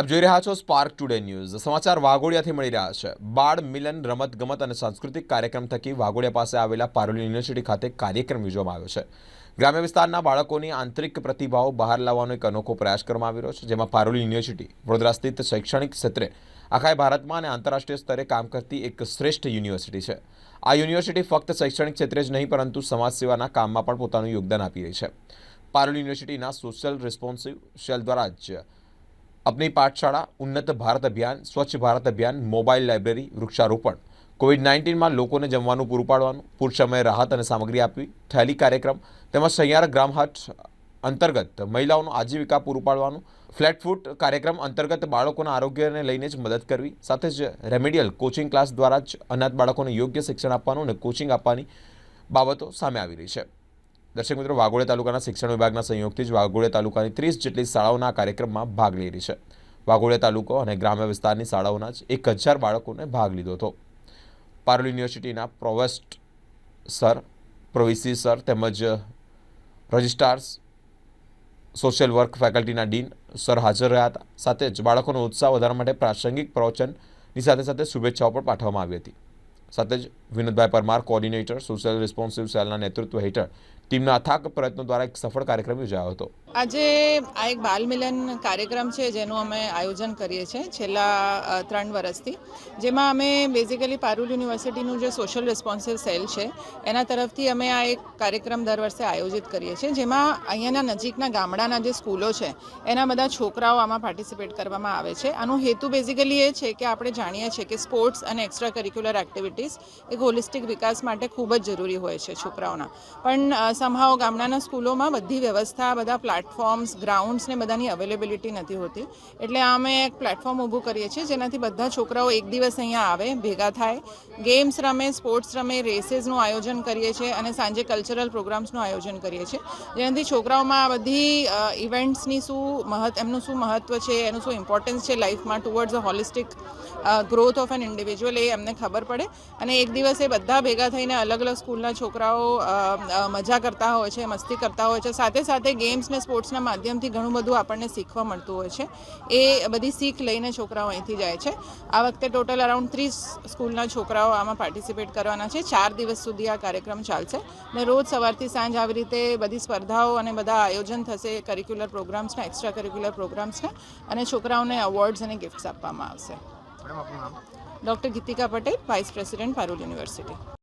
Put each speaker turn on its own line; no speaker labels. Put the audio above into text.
આપ જોઈ રહ્યા છો સ્પાર્ક ટુડે ન્યૂઝ સમાચાર વાઘોડિયાથી મળી રહ્યા છે. બાળ મિલન, રમત ગમત અને સાંસ્કૃતિક કાર્યક્રમ થકી વાઘોડિયા પાસે આવેલા પારોલી યુનિવર્સિટી ખાતે કાર્યક્રમ યોજવામાં આવ્યો છે. ગ્રામ્ય વિસ્તારના બાળકોની આંતરિક પ્રતિભાઓ બહાર લાવવાનો એક અનોખો પ્રયાસ કરવામાં આવી રહ્યો છે, જેમાં પારોલી યુનિવર્સિટી, વડોદરા સ્થિત શૈક્ષણિક ક્ષેત્રે આખા ભારતમાં અને આંતરરાષ્ટ્રીય સ્તરે કામ કરતી એક શ્રેષ્ઠ યુનિવર્સિટી છે. આ યુનિવર્સિટી ફક્ત શૈક્ષણિક ક્ષેત્રે જ નહીં, પરંતુ સમાજ સેવાના કામમાં પણ પોતાનું યોગદાન આપી રહી છે. પારોલી યુનિવર્સિટીના સોશિયલ રિસ્પોન્સિવ સેલ દ્વારા જ અપની પાઠશાળા, ઉન્નત ભારત અભિયાન, સ્વચ્છ ભારત અભિયાન, મોબાઈલ લાઇબ્રેરી, વૃક્ષારોપણ. કોવિડ નાઇન્ટીનમાં લોકોને જમવાનું પૂરું પાડવાનું, પૂર સમયે રાહત અને સામગ્રી આપવી થયેલી કાર્યક્રમ તેમજ સૈયારા ગ્રામહાટ અંતર્ગત મહિલાઓનું આજીવિકા પૂરું પાડવાનું, ફ્લેટ ફૂટ કાર્યક્રમ અંતર્ગત બાળકોના આરોગ્યને લઈને જ મદદ કરવી, સાથે જ રેમેડિયલ કોચિંગ ક્લાસ દ્વારા જ અનાથ બાળકોને યોગ્ય શિક્ષણ આપવાનું અને કોચિંગ આપવાની બાબતો સામે આવી રહી છે. દર્શક મિત્રો, વાઘોડિયા તાલુકાના શિક્ષણ વિભાગના સંયોગથી જ વાઘોડિયા તાલુકાની ત્રીસ જેટલી શાળાઓના કાર્યક્રમમાં ભાગ લઈ રહી છે. વાઘોડિયા તાલુકો અને ગ્રામ્ય વિસ્તારની શાળાઓના જ એક હજાર બાળકોને ભાગ લીધો હતો. પારોલ યુનિવર્સિટીના પ્રોવેસ્ટ સર, પ્રોવિસી સર તેમજ રજિસ્ટ્રાર્સ, સોશિયલ વર્ક ફેકલ્ટીના ડીન સર હાજર રહ્યા હતા. સાથે જ બાળકોનો ઉત્સાહ વધારવા માટે પ્રાસંગિક પ્રવચનની સાથે સાથે શુભેચ્છાઓ પણ પાઠવવામાં આવી હતી. સાથે જ Vinodbhai Parmar coordinator social responsive સેલના નેતૃત્વ હેઠળ ટીમના અથાક પ્રયત્નો દ્વારા એક સફળ કાર્યક્રમ યોજાયો હતો.
આજે આ એક બાલ મિલન કાર્યક્રમ છે, જેનું અમે આયોજન કરીએ છીએ છેલ્લા ત્રણ વર્ષથી જેમાં અમે બેઝિકલી પારુલ યુનિવર્સિટીનું જે સોશિયલ રિસ્પોન્સિવ સેલ છે, એના તરફથી અમે આ એક કાર્યક્રમ દર વર્ષે આયોજિત કરીએ છીએ, જેમાં અહીંયાના નજીકના ગામડાના જે સ્કૂલો છે, એના બધા છોકરાઓ આમાં પાર્ટિસિપેટ કરવામાં આવે છે. આનો હેતુ બેઝિકલી એ છે કે આપણે જાણીએ છીએ કે સ્પોર્ટ્સ અને એક્સ્ટ્રા કરિક્યુલર એક્ટિવિટીઝ એક હોલિસ્ટિક વિકાસ માટે ખૂબ જ જરૂરી હોય છે છોકરાઓના. પણ સમહાવ ગામડાના સ્કૂલોમાં બધી વ્યવસ્થા, બધા પ્લેટફોર્મ્સ ગ્રાઉન્ડ્સ ને બધાની અવેલેબિલિટી નથી હોતી. એટલે અમે એક પ્લેટફોર્મ ઊભું કરીએ છીએ જેનાથી બધા છોકરાઓ એક દિવસ અહીંયા આવે, ભેગા થાય. ગેમ્સ રમે, સ્પોર્ટ્સ રમે, રેસીસનું આયોજન કરીએ છીએ અને સાંજે કલ્ચરલ પ્રોગ્રામ્સનું આયોજન કરીએ છીએ. જેનાથી છોકરાઓમાં આ બધી ઇવેન્ટ્સની શું મહત્વ, એમનું શું મહત્વ છે, એનું શું ઇમ્પોર્ટન્સ છે લાઈફમાં towards a holistic growth of an individual એ એમને ખબર પડે. અને એક દિવસ એ બધા ભેગા થઈને અલગ અલગ સ્કૂલના છોકરાઓ મજા કરતા હોય છે, મસ્તી કરતા હોય છે. સાથે સાથે ગેમ્સ ને સ્પોર્ટ્સના માધ્યમથી ઘણું બધું આપણને શીખવા મળતું હોય છે. એ બધી શીખ લઈને છોકરાઓ અહીંથી જાય છે. આ વખતે ટોટલ અરાઉન્ડ ત્રીસ સ્કૂલના છોકરાઓ આમાં પાર્ટિસિપેટ કરવાના છે. ચાર દિવસ સુધી આ કાર્યક્રમ ચાલશે ને રોજ સવારથી સાંજ આવી રીતે બધી સ્પર્ધાઓ અને બધા આયોજન થશે કરિક્યુલર પ્રોગ્રામ્સના એક્સ્ટ્રા કરિક્યુલર પ્રોગ્રામ્સના અને છોકરાઓને અવોર્ડ્સ અને ગિફ્ટ્સ આપવામાં આવશે. Doctor Gitika Patel vice president Parul university